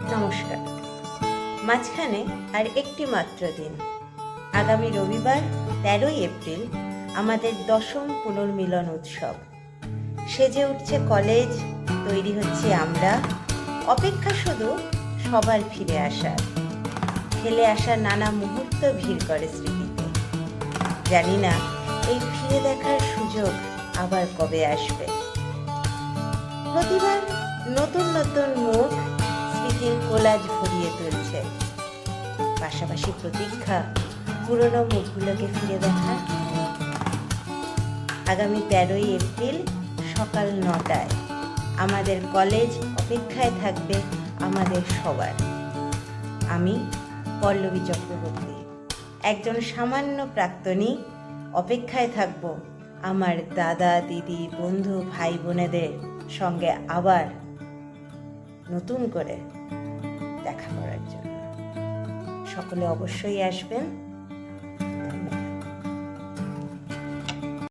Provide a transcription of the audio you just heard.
নমস্কার। মাঝখানে আর একটি মাত্র দিন। আগামী রবিবার, তেরোই এপ্রিল, আমাদের দশম পুনর্মিলন উৎসব। সেজে উঠছে কলেজ, তৈরি হচ্ছে আমরা। অপেক্ষা শুধু সবার ফিরে আসার। ফেলে আসা নানা মুহূর্ত ভিড় করে স্মৃতিতে। জানি না, এই ফিরে দেখার সুযোগ আবার কবে আসবে। প্রতিবার নতুন নতুন মুখ কোলাজ ভরিয়ে তুলছে। পাশাপাশি প্রতীক্ষা পুরনো মুখগুলোকে ফিরে দেখা আগামী তেরোই এপ্রিল সকাল নটায় আমাদের কলেজ অপেক্ষায় থাকবে আমাদের সবার। আমি পল্লবী চক্রবর্তী, একজন সামান্য প্রাক্তনী, অপেক্ষায় থাকব আমার দাদা, দিদি, বন্ধু, ভাই, বোনেদের সঙ্গে আবার নতুন করে দেখা করার জন্য। সকলে অবশ্যই আসবেন।